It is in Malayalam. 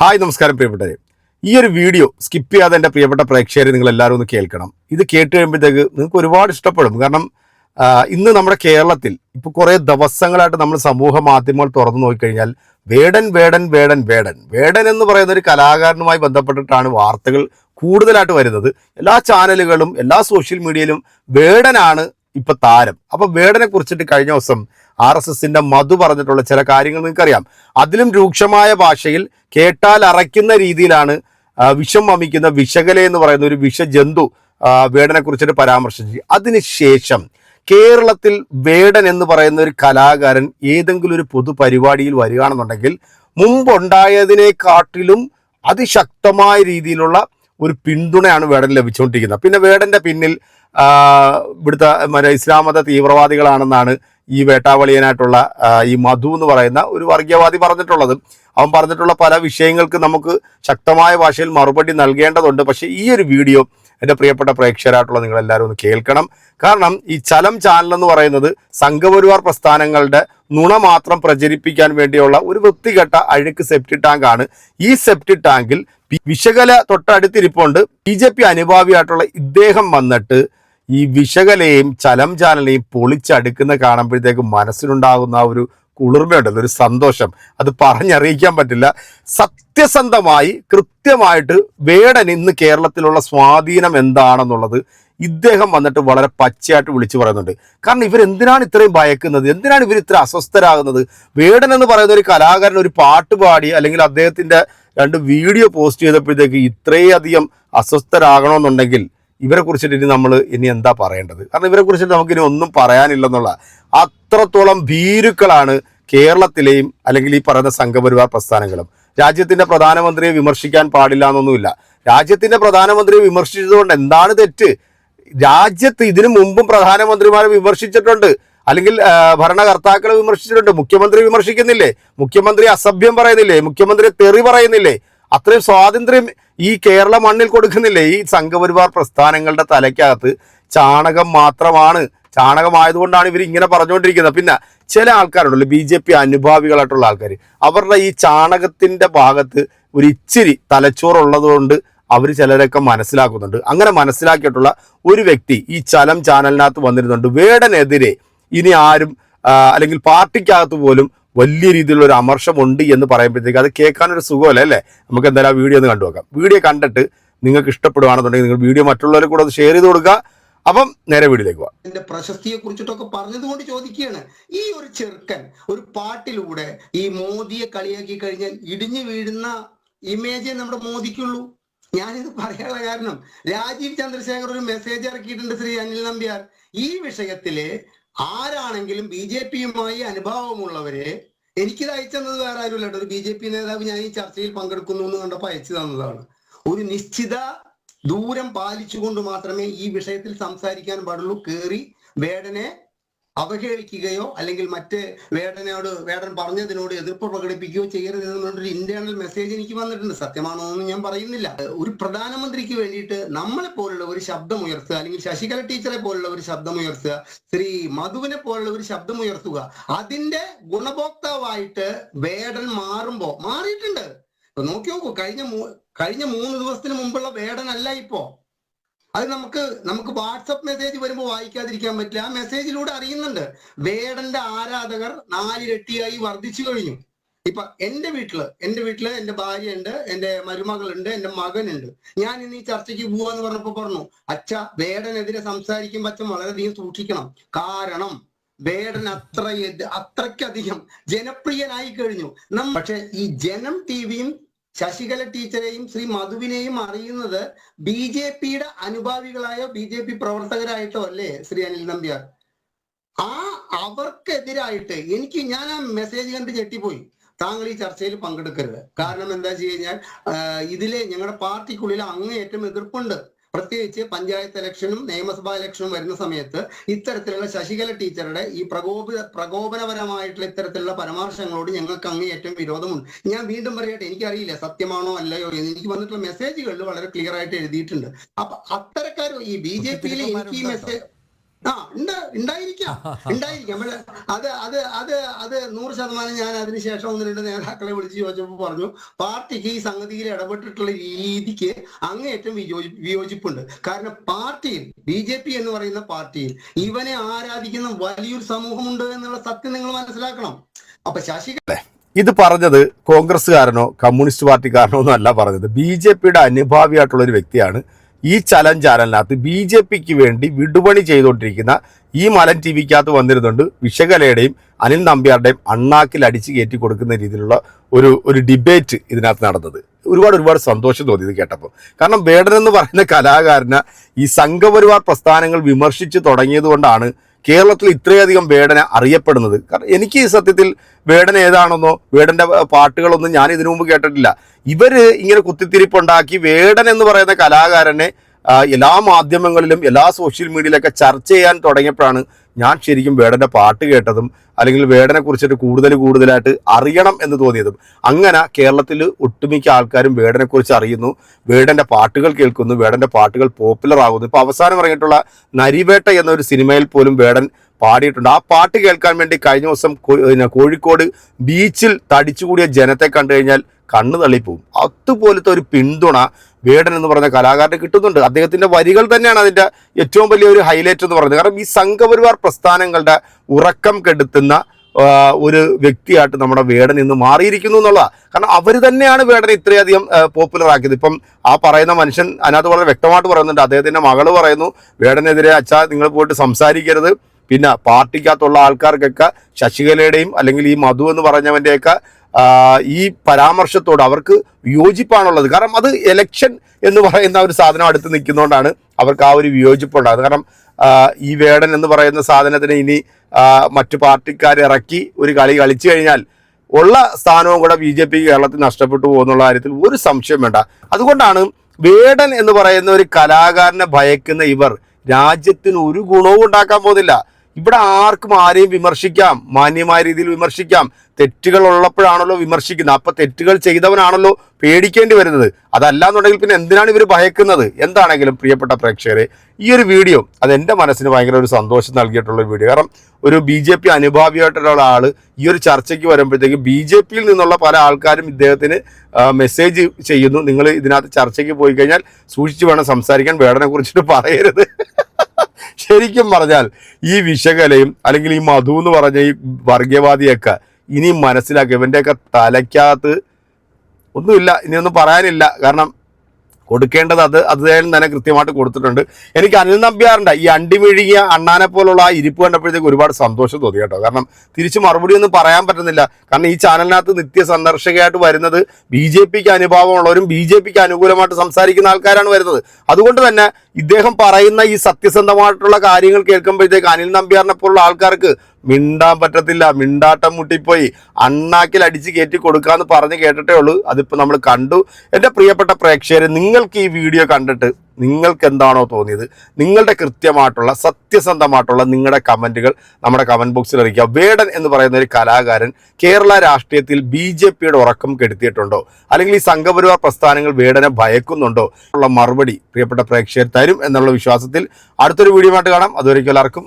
ഹായ് നമസ്കാരം പ്രിയപ്പെട്ടവരെ. ഈ ഒരു വീഡിയോ സ്കിപ്പ് ചെയ്യാതെ എന്റെ പ്രിയപ്പെട്ട പ്രേക്ഷകരെ നിങ്ങൾ എല്ലാവരും ഒന്ന് കേൾക്കണം. ഇത് കേട്ട് കഴിയുമ്പോഴത്തേക്ക് നിങ്ങൾക്ക് ഒരുപാട് ഇഷ്ടപ്പെടും. കാരണം ഇന്ന് നമ്മുടെ കേരളത്തിൽ ഇപ്പോൾ കുറേ ദിവസങ്ങളായിട്ട് നമ്മൾ സമൂഹ മാധ്യമങ്ങൾ തുറന്നു നോക്കിക്കഴിഞ്ഞാൽ വേടൻ വേടൻ വേടൻ വേടൻ. വേടൻ എന്ന് പറയുന്ന ഒരു കലാകാരനുമായി ബന്ധപ്പെട്ടിട്ടാണ് വാർത്തകൾ കൂടുതലായിട്ട് വരുന്നത്. എല്ലാ ചാനലുകളും എല്ലാ സോഷ്യൽ മീഡിയയിലും വേടനാണ് ഇപ്പൊ താരം. അപ്പൊ വേടനെ കുറിച്ചിട്ട് കഴിഞ്ഞ ദിവസം ആർ എസ് എസിന്റെ മധു പറഞ്ഞിട്ടുള്ള ചില കാര്യങ്ങൾ നിങ്ങൾക്കറിയാം. അതിലും രൂക്ഷമായ ഭാഷയിൽ കേട്ടാൽ അറയ്ക്കുന്ന രീതിയിലാണ് വിഷം വമിക്കുന്ന വിഷകല എന്ന് പറയുന്ന ഒരു വിഷജന്തു വേടനെ കുറിച്ചിട്ട് പരാമർശിച്ചു. അതിനുശേഷം കേരളത്തിൽ വേടൻ എന്ന് പറയുന്ന ഒരു കലാകാരൻ ഏതെങ്കിലും ഒരു പൊതുപരിപാടിയിൽ വരികയാണെന്നുണ്ടെങ്കിൽ മുമ്പുണ്ടായതിനെക്കാട്ടിലും അതിശക്തമായ രീതിയിലുള്ള ഒരു പിന്തുണയാണ് വേടൻ ലഭിച്ചുകൊണ്ടിരിക്കുന്നത്. പിന്നെ വേടന്റെ പിന്നിൽ ഇവിടുത്തെ മറ്റേ ഇസ്ലാം മത തീവ്രവാദികളാണെന്നാണ് ഈ വേട്ടാവളിയനായിട്ടുള്ള ഈ മധു എന്ന് പറയുന്ന ഒരു വർഗീയവാദി പറഞ്ഞിട്ടുള്ളത്. അവൻ പറഞ്ഞിട്ടുള്ള പല വിഷയങ്ങൾക്ക് നമുക്ക് ശക്തമായ ഭാഷയിൽ മറുപടി നൽകേണ്ടതുണ്ട്. പക്ഷേ ഈ ഒരു വീഡിയോ എന്റെ പ്രിയപ്പെട്ട പ്രേക്ഷകരായിട്ടുള്ള നിങ്ങളെല്ലാവരും ഒന്ന് കേൾക്കണം. കാരണം ഈ ചലം ചാനൽ എന്ന് പറയുന്നത് സംഘപരിവാർ പ്രസ്ഥാനങ്ങളുടെ നുണ മാത്രം പ്രചരിപ്പിക്കാൻ വേണ്ടിയുള്ള ഒരു വൃത്തികെട്ട അഴുക്ക് സെപ്റ്റി ആണ്. ഈ സെപ്റ്റി ടാങ്കിൽ വിശകല തൊട്ടടുത്തിരിപ്പുണ്ട്. ബി ജെ പി അനുഭാവിയായിട്ടുള്ള ഇദ്ദേഹം വന്നിട്ട് ഈ വിശകലയും ചലം ചാനലെയും പൊളിച്ചടുക്കുന്ന കാണുമ്പോഴത്തേക്ക് മനസ്സിലുണ്ടാകുന്ന ആ ഒരു കുളിർമയുണ്ടല്ലോ ഒരു സന്തോഷം. അത് പറഞ്ഞറിയിക്കാൻ പറ്റില്ല. സത്യസന്ധമായി കൃത്യമായിട്ട് വേടൻ ഇന്ന് കേരളത്തിലുള്ള സ്വാധീനം എന്താണെന്നുള്ളത് ഇദ്ദേഹം വന്നിട്ട് വളരെ പച്ചയായിട്ട് വിളിച്ചു പറയുന്നുണ്ട്. കാരണം ഇവരെന്തിനാണ് ഇത്രയും ഭയക്കുന്നത്? എന്തിനാണ് ഇവർ ഇത്ര അസ്വസ്ഥരാകുന്നത്? വേടൻ എന്ന് പറയുന്ന ഒരു കലാകാരൻ ഒരു പാട്ട് പാടി അല്ലെങ്കിൽ അദ്ദേഹത്തിന്റെ രണ്ട് വീഡിയോ പോസ്റ്റ് ചെയ്തപ്പോഴത്തേക്ക് ഇത്രയധികം അസ്വസ്ഥരാകണമെന്നുണ്ടെങ്കിൽ ഇവരെ കുറിച്ചിട്ട് ഇനി നമ്മൾ ഇനി എന്താ പറയേണ്ടത്? കാരണം ഇവരെ കുറിച്ചിട്ട് നമുക്കിനി ഒന്നും പറയാനില്ലെന്നുള്ള അത്രത്തോളം ഭീരുക്കളാണ് കേരളത്തിലെയും അല്ലെങ്കിൽ ഈ പറയുന്ന സംഘപരിവാർ പ്രസ്ഥാനങ്ങളും. രാജ്യത്തിന്റെ പ്രധാനമന്ത്രിയെ വിമർശിക്കാൻ പാടില്ല എന്നൊന്നുമില്ല. രാജ്യത്തിന്റെ പ്രധാനമന്ത്രിയെ വിമർശിച്ചതുകൊണ്ട് എന്താണ് തെറ്റ്? രാജ്യത്ത് ഇതിനു മുമ്പും പ്രധാനമന്ത്രിമാരെ വിമർശിച്ചിട്ടുണ്ട്. അല്ലെങ്കിൽ ഭരണകർത്താക്കളെ വിമർശിച്ചിട്ടുണ്ട്. മുഖ്യമന്ത്രി വിമർശിക്കുന്നില്ലേ? മുഖ്യമന്ത്രി അസഭ്യം പറയുന്നില്ലേ? മുഖ്യമന്ത്രി തെറി പറയുന്നില്ലേ? അത്രയും സ്വാതന്ത്ര്യം ഈ കേരള മണ്ണിൽ കൊടുക്കുന്നില്ലേ? ഈ സംഘപരിവാർ പ്രസ്ഥാനങ്ങളുടെ തലയ്ക്കകത്ത് ചാണകം മാത്രമാണ്. ചാണകമായതുകൊണ്ടാണ് ഇവർ ഇങ്ങനെ പറഞ്ഞുകൊണ്ടിരിക്കുന്നത്. പിന്നെ ചില ആൾക്കാരുണ്ടല്ലോ ബി ജെ പി അനുഭാവികളായിട്ടുള്ള ആൾക്കാർ അവരുടെ ഈ ചാണകത്തിന്റെ ഭാഗത്ത് ഒരു ഇച്ചിരി തലച്ചോറുള്ളത് കൊണ്ട് അവർ ചിലരൊക്കെ മനസ്സിലാക്കുന്നുണ്ട്. അങ്ങനെ മനസ്സിലാക്കിയിട്ടുള്ള ഒരു വ്യക്തി ഈ ചലം ചാനലിനകത്ത് വന്നിരുന്നുണ്ട്. വേടനെതിരെ ഇനി ആരും അല്ലെങ്കിൽ പാർട്ടിക്കകത്ത് പോലും വലിയ രീതിയിലുള്ള ഒരു അമർഷമുണ്ട് എന്ന് പറയുമ്പോഴത്തേക്ക് അത് കേൾക്കാനൊരു സുഖമല്ലേ അല്ലേ? നമുക്ക് എന്തായാലും ആ വീഡിയോ ഒന്ന് കണ്ടു നോക്കാം വീഡിയോ കണ്ടിട്ട് നിങ്ങൾക്ക് ഇഷ്ടപ്പെടുകയാണെന്നുണ്ടെങ്കിൽ നിങ്ങൾ വീഡിയോ മറ്റുള്ളവരെ കൂടെ ഷെയർ ചെയ്ത് കൊടുക്കുക. അപ്പം നേരെ വീഡിയോയിലേക്ക് പോവാം. പ്രശസ്തിയെ കുറിച്ചിട്ടൊക്കെ പറഞ്ഞതുകൊണ്ട് ചോദിക്കുകയാണ്. ഈ ഒരു ചെറുക്കൻ ഒരു പാട്ടിലൂടെ ഈ മോദിയെ കളിയാക്കി കഴിഞ്ഞാൽ ഇടിഞ്ഞു വീഴുന്ന ഇമേജേ നമ്മുടെ മോദിക്കുള്ളൂ. ഞാനിത് പറയാനുള്ള കാരണം രാജീവ് ചന്ദ്രശേഖർ ഒരു മെസ്സേജ് ഇറക്കിയിട്ടുണ്ട് ശ്രീ അനിൽ നമ്പ്യാർ. ഈ വിഷയത്തിൽ ആരാണെങ്കിലും ബി ജെ പിയുമായി അനുഭാവമുള്ളവരെ എനിക്കിത് അയച്ചെന്നത് വേറെ ആരും കേട്ടോ. ഒരു ബി ജെ പി നേതാവ് ഞാൻ ഈ ചർച്ചയിൽ പങ്കെടുക്കുന്നു എന്ന് കണ്ടപ്പോൾ അയച്ചു തന്നതാണ്. ഒരു നിശ്ചിത ദൂരം പാലിച്ചുകൊണ്ട് മാത്രമേ ഈ വിഷയത്തിൽ സംസാരിക്കാൻ പാടുള്ളൂ. കേറി വേടനെ അവഹേളിക്കുകയോ അല്ലെങ്കിൽ മറ്റ് വേടനോട് വേടൻ പറഞ്ഞതിനോട് എതിർപ്പ് പ്രകടിപ്പിക്കുകയോ ചെയ്യരുത് എന്നുള്ളൊരു ഇന്റേണൽ മെസ്സേജ് എനിക്ക് വന്നിട്ടുണ്ട്. സത്യമാണോ എന്ന് ഞാൻ പറയുന്നില്ല. ഒരു പ്രധാനമന്ത്രിക്ക് വേണ്ടിയിട്ട് നമ്മളെ പോലുള്ള ഒരു ശബ്ദം ഉയർത്തുക അല്ലെങ്കിൽ ശശികല ടീച്ചറെ പോലുള്ള ഒരു ശബ്ദം ഉയർത്തുക ശ്രീ മധുവിനെ പോലുള്ള ഒരു ശബ്ദം ഉയർത്തുക അതിന്റെ ഗുണഭോക്താവായിട്ട് വേടൻ മാറുമ്പോ മാറിയിട്ടുണ്ട്. നോക്കി നോക്കൂ കഴിഞ്ഞ കഴിഞ്ഞ മൂന്ന് ദിവസത്തിന് മുമ്പുള്ള വേടനല്ല ഇപ്പോ. അത് നമുക്ക് നമുക്ക് വാട്സപ്പ് മെസ്സേജ് വരുമ്പോൾ വായിക്കാതിരിക്കാൻ പറ്റില്ല. ആ മെസ്സേജിലൂടെ അറിയുന്നുണ്ട്. വേടന്റെ ആരാധകർ നാലിരട്ടിയായി വർദ്ധിച്ചു കഴിഞ്ഞു. ഇപ്പൊ എന്റെ വീട്ടിൽ എന്റെ വീട്ടിൽ എന്റെ ഭാര്യ ഉണ്ട് എന്റെ മരുമകളുണ്ട് എന്റെ മകനുണ്ട്. ഞാൻ ഇന്ന് ഈ ചർച്ചയ്ക്ക് പോവാന്ന് പറഞ്ഞപ്പോ പറഞ്ഞു അച്ഛ വേടനെതിരെ സംസാരിക്കുമ്പോ അച്ഛൻ വളരെയധികം സൂക്ഷിക്കണം. കാരണം വേടൻ അത്ര അത്രയ്ക്കധികം ജനപ്രിയനായി കഴിഞ്ഞു. പക്ഷെ ഈ ജനം ടി വിയും ശശികല ടീച്ചറെയും ശ്രീ മധുവിനെയും അറിയുന്നത് ബി ജെ പിയുടെ അനുഭാവികളായോ ബി ജെ പി പ്രവർത്തകരായിട്ടോ അല്ലേ ശ്രീ അനിൽ നമ്പ്യാർ? ആ അവർക്കെതിരായിട്ട് എനിക്ക് ഞാൻ ആ മെസ്സേജ് കണ്ട് ഞെട്ടിപ്പോയി. താങ്കൾ ഈ ചർച്ചയിൽ പങ്കെടുക്കരുത്. കാരണം എന്താ വെച്ച് കഴിഞ്ഞാൽ ഇതിലെ ഞങ്ങളുടെ പാർട്ടിക്കുള്ളിൽ അങ്ങേയറ്റം എതിർപ്പുണ്ട്. പ്രത്യേകിച്ച് പഞ്ചായത്ത് ഇലക്ഷനും നിയമസഭാ ഇലക്ഷനും വരുന്ന സമയത്ത് ഇത്തരത്തിലുള്ള ശശികല ടീച്ചറുടെ ഈ പ്രകോപ പ്രകോപനപരമായിട്ടുള്ള ഇത്തരത്തിലുള്ള പരാമർശങ്ങളോട് ഞങ്ങൾക്ക് അങ്ങേയറ്റം വിരോധമുണ്ട്. ഞാൻ വീണ്ടും പറയട്ടെ എനിക്കറിയില്ല സത്യമാണോ അല്ലയോ എന്ന്. എനിക്ക് വന്നിട്ടുള്ള മെസ്സേജുകളിൽ വളരെ ക്ലിയർ ആയിട്ട് എഴുതിയിട്ടുണ്ട്. അപ്പൊ അത്തരക്കാരോ ഈ ബി ജെ പിയിലെ എനിക്ക് ഈ മെസ്സേജ് ആ ഉണ്ട് ഉണ്ടായിരിക്കാം. ഉണ്ടായിരിക്കാം. പക്ഷെ അത് അത് അത് അത് നൂറ് ശതമാനം ഞാൻ അതിനുശേഷം ഒന്ന് രണ്ട് നേതാക്കളെ വിളിച്ച് ചോദിച്ചപ്പോൾ പറഞ്ഞു പാർട്ടിക്ക് ഈ സംഗതിയിൽ ഇടപെട്ടിട്ടുള്ള രീതിക്ക് അങ്ങേയറ്റം വിയോജി വിയോജിപ്പുണ്ട്. കാരണം പാർട്ടിയിൽ ബി ജെ പി എന്ന് പറയുന്ന പാർട്ടിയിൽ ഇവനെ ആരാധിക്കുന്ന വലിയൊരു സമൂഹമുണ്ട് എന്നുള്ള സത്യം നിങ്ങൾ മനസ്സിലാക്കണം. അപ്പൊ ശശി ഇത് പറഞ്ഞത് കോൺഗ്രസ്സുകാരനോ കമ്മ്യൂണിസ്റ്റ് പാർട്ടിക്കാരനോ ഒന്നും അല്ല പറഞ്ഞത്. ബി ജെ പിയുടെ അനുഭാവിയായിട്ടുള്ള ഒരു വ്യക്തിയാണ് ഈ ചലഞ്ച് ചാനലിനകത്ത് ബി ജെ പിക്ക് വേണ്ടി വിടുപണി ചെയ്തുകൊണ്ടിരിക്കുന്ന ഈ മലൻ ടി വിക്കകത്ത് വന്നിരുന്നുണ്ട് വിശകലയുടെയും അനിൽ നമ്പ്യാരുടെയും അണ്ണാക്കിൽ അടിച്ചു കയറ്റി കൊടുക്കുന്ന രീതിയിലുള്ള ഒരു ഒരു ഡിബേറ്റ് ഇതിനകത്ത് നടന്നത്. ഒരുപാട് ഒരുപാട് സന്തോഷം തോന്നി ഇത് കേട്ടപ്പോൾ. കാരണം വേടൻ പറയുന്ന കലാകാരന് ഈ സംഘപരിവാർ പ്രസ്ഥാനങ്ങൾ വിമർശിച്ച് തുടങ്ങിയത് കൊണ്ടാണ് കേരളത്തിൽ ഇത്രയധികം വേടന അറിയപ്പെടുന്നത്. കാരണം എനിക്ക് സത്യത്തിൽ വേടന ഏതാണെന്നോ വേടന്റെ പാട്ടുകളൊന്നും ഞാൻ ഇതിനു മുമ്പ് കേട്ടിട്ടില്ല. ഇവർ ഇങ്ങനെ കുത്തിത്തിരിപ്പുണ്ടാക്കി വേടൻ എന്ന് പറയുന്ന കലാകാരനെ എല്ലാ മാധ്യമങ്ങളിലും എല്ലാ സോഷ്യൽ മീഡിയയിലൊക്കെ ചർച്ച ചെയ്യാൻ തുടങ്ങിയപ്പോഴാണ് ഞാൻ ശരിക്കും വേടന്റെ പാട്ട് കേട്ടതും അല്ലെങ്കിൽ വേടനെ കുറിച്ചിട്ട് കൂടുതൽ കൂടുതലായിട്ട് അറിയണം എന്ന് തോന്നിയതും അങ്ങനെ കേരളത്തിൽ ഒട്ടുമിക്ക ആൾക്കാരും വേടനെ കുറിച്ച് അറിയുന്നു വേടന്റെ പാട്ടുകൾ കേൾക്കുന്നു വേടന്റെ പാട്ടുകൾ പോപ്പുലർ ആകുന്നു. ഇപ്പൊ അവസാനം ഇറങ്ങിയിട്ടുള്ള നരിവേട്ട എന്നൊരു സിനിമയിൽ പോലും വേടൻ പാടിയിട്ടുണ്ട്. ആ പാട്ട് കേൾക്കാൻ വേണ്ടി കഴിഞ്ഞ ദിവസം കോഴിക്കോട് ബീച്ചിൽ തടിച്ചുകൂടിയ ജനത്തെ കണ്ടു കഴിഞ്ഞാൽ കണ്ണു തള്ളിപ്പോവും. അതുപോലത്തെ ഒരു പിന്തുണ വേടൻ എന്ന് പറയുന്ന കലാകാരന് കിട്ടുന്നുണ്ട്. അദ്ദേഹത്തിന്റെ വരികൾ തന്നെയാണ് അതിന്റെ ഏറ്റവും വലിയ ഒരു ഹൈലൈറ്റ് എന്ന് പറയുന്നത്. കാരണം ഈ സംഘപരിവാർ പ്രസ്ഥാനങ്ങളുടെ ഉറക്കം കെടുത്തുന്ന ഒരു വ്യക്തിയായിട്ട് നമ്മുടെ വേടൻ ഇന്ന് മാറിയിരിക്കുന്നു എന്നുള്ളതാണ് കാരണം അവർ തന്നെയാണ് വേടനെ ഇത്രയധികം പോപ്പുലർ ആക്കിയത്. ഇപ്പം ആ പറയുന്ന മനുഷ്യൻ അതിനകത്ത് വളരെ വ്യക്തമായിട്ട് പറയുന്നുണ്ട്. അദ്ദേഹത്തിന്റെ മകൾ പറയുന്നു വേടനെതിരെ അച്ഛാ നിങ്ങൾ പോയിട്ട് സംസാരിക്കരുത്. പിന്നെ പാർട്ടിക്കകത്തുള്ള ആൾക്കാർക്കൊക്കെ ശശികലയുടെയും അല്ലെങ്കിൽ ഈ മധു എന്ന് പറഞ്ഞവന്റെയൊക്കെ ഈ പരാമർശത്തോട് അവർക്ക് വിയോജിപ്പാണുള്ളത്. കാരണം അത് എലക്ഷൻ എന്ന് പറയുന്ന ഒരു സാധനം അടുത്ത് നിൽക്കുന്നതുകൊണ്ടാണ് അവർക്ക് ആ ഒരു വിയോജിപ്പുണ്ടാകുന്നത്. കാരണം ഈ വേടൻ എന്ന് പറയുന്ന സാധനത്തിന് ഇനി മറ്റു പാർട്ടിക്കാർ ഇറക്കി ഒരു കളി കളിച്ചു കഴിഞ്ഞാൽ ഉള്ള സ്ഥാനവും കൂടെ ബി ജെ പി കേരളത്തിൽ നഷ്ടപ്പെട്ടു പോകുന്നുള്ള കാര്യത്തിൽ ഒരു സംശയം വേണ്ട. അതുകൊണ്ടാണ് വേടൻ എന്ന് പറയുന്ന ഒരു കലാകാരനെ ഭയക്കുന്ന ഇവർ രാജ്യത്തിന് ഒരു ഗുണവും ഉണ്ടാക്കാൻ പോകുന്നില്ല. ഇവിടെ ആർക്കും ആരെയും വിമർശിക്കാം. മാന്യമായ രീതിയിൽ വിമർശിക്കാം. തെറ്റുകൾ ഉള്ളപ്പോഴാണല്ലോ വിമർശിക്കുന്നത്. അപ്പൊ തെറ്റുകൾ ചെയ്തവനാണല്ലോ പേടിക്കേണ്ടി വരുന്നത്. അതല്ലാന്നുണ്ടെങ്കിൽ പിന്നെ എന്തിനാണ് ഇവർ ഭയക്കുന്നത്? എന്താണെങ്കിലും പ്രിയപ്പെട്ട പ്രേക്ഷകരെ ഈ ഒരു വീഡിയോ അത് എന്റെ മനസ്സിന് ഭയങ്കര ഒരു സന്തോഷം നൽകിയിട്ടുള്ള ഒരു വീഡിയോ. കാരണം ഒരു ബി ജെ പി അനുഭാവിയായിട്ടുള്ള ആൾ ഈ ഒരു ചർച്ചയ്ക്ക് വരുമ്പോഴത്തേക്ക് ബി ജെ പിയിൽ നിന്നുള്ള പല ആൾക്കാരും ഇദ്ദേഹത്തിന് മെസ്സേജ് ചെയ്യുന്നു. നിങ്ങൾ ഇതിനകത്ത് ചർച്ചയ്ക്ക് പോയി കഴിഞ്ഞാൽ സൂക്ഷിച്ചു വേണം സംസാരിക്കാൻ. വേടനെ കുറിച്ചിട്ട് പറയരുത്. ശരിക്കും പറഞ്ഞാൽ ഈ വിഷകലയും അല്ലെങ്കിൽ ഈ മധു എന്ന് പറഞ്ഞ ഈ വർഗീയവാദിയൊക്കെ ഇനി മനസ്സിലാക്കുക ഇവന്റെയൊക്കെ തലയ്ക്കകത്ത് ഒന്നുമില്ല ഇനിയൊന്നും പറയാനില്ല. കാരണം കൊടുക്കേണ്ടത് അത് അദ്ദേഹം തന്നെ കൃത്യമായിട്ട് കൊടുത്തിട്ടുണ്ട്. എനിക്ക് അനിൽ നമ്പ്യാറുണ്ട് ഈ അണ്ടി മെഴുകിയ അണ്ണാനെ പോലുള്ള ആ ഇരിപ്പ് കണ്ടപ്പോഴത്തേക്ക് ഒരുപാട് സന്തോഷം തോന്നി കേട്ടോ. കാരണം തിരിച്ച് മറുപടി ഒന്നും പറയാൻ പറ്റുന്നില്ല. കാരണം ഈ ചാനലിനകത്ത് നിത്യ സന്ദർശകയായിട്ട് വരുന്നത് ബി ജെ പിക്ക് അനുഭാവമുള്ളവരും ബി ജെ പിക്ക് അനുകൂലമായിട്ട് സംസാരിക്കുന്ന ആൾക്കാരാണ് വരുന്നത്. അതുകൊണ്ട് തന്നെ ഇദ്ദേഹം പറയുന്ന ഈ സത്യസന്ധമായിട്ടുള്ള കാര്യങ്ങൾ കേൾക്കുമ്പോഴത്തേക്ക് അനിൽ നമ്പ്യാറിനെ പോലുള്ള ആൾക്കാർക്ക് മിണ്ടാൻ പറ്റത്തില്ല മിണ്ടാട്ടം മുട്ടിപ്പോയി അണ്ണാക്കിൽ അടിച്ച് കയറ്റി കൊടുക്കാന്ന് പറഞ്ഞ് കേട്ടിട്ടേ ഉള്ളൂ. അതിപ്പോൾ നമ്മൾ കണ്ടു. എന്റെ പ്രിയപ്പെട്ട പ്രേക്ഷകർ നിങ്ങൾക്ക് ഈ വീഡിയോ കണ്ടിട്ട് നിങ്ങൾക്ക് എന്താണോ തോന്നിയത്? നിങ്ങളുടെ കൃത്യമായിട്ടുള്ള സത്യസന്ധമായിട്ടുള്ള നിങ്ങളുടെ കമന്റുകൾ നമ്മുടെ കമന്റ് ബോക്സിൽ അറിയിക്കുക. വേടൻ എന്ന് പറയുന്ന ഒരു കലാകാരൻ കേരള രാഷ്ട്രീയത്തിൽ ബി ജെ പിയുടെ ഉറക്കം കെടുത്തിയിട്ടുണ്ടോ? അല്ലെങ്കിൽ ഈ സംഘപരിവാർ പ്രസ്ഥാനങ്ങൾ വേടനെ ഭയക്കുന്നുണ്ടോ? ഉള്ള മറുപടി പ്രിയപ്പെട്ട പ്രേക്ഷകർ തരും എന്നുള്ള വിശ്വാസത്തിൽ അടുത്തൊരു വീഡിയോ ആയിട്ട് കാണാം. അതുവരെയ്ക്കും എല്ലാവർക്കും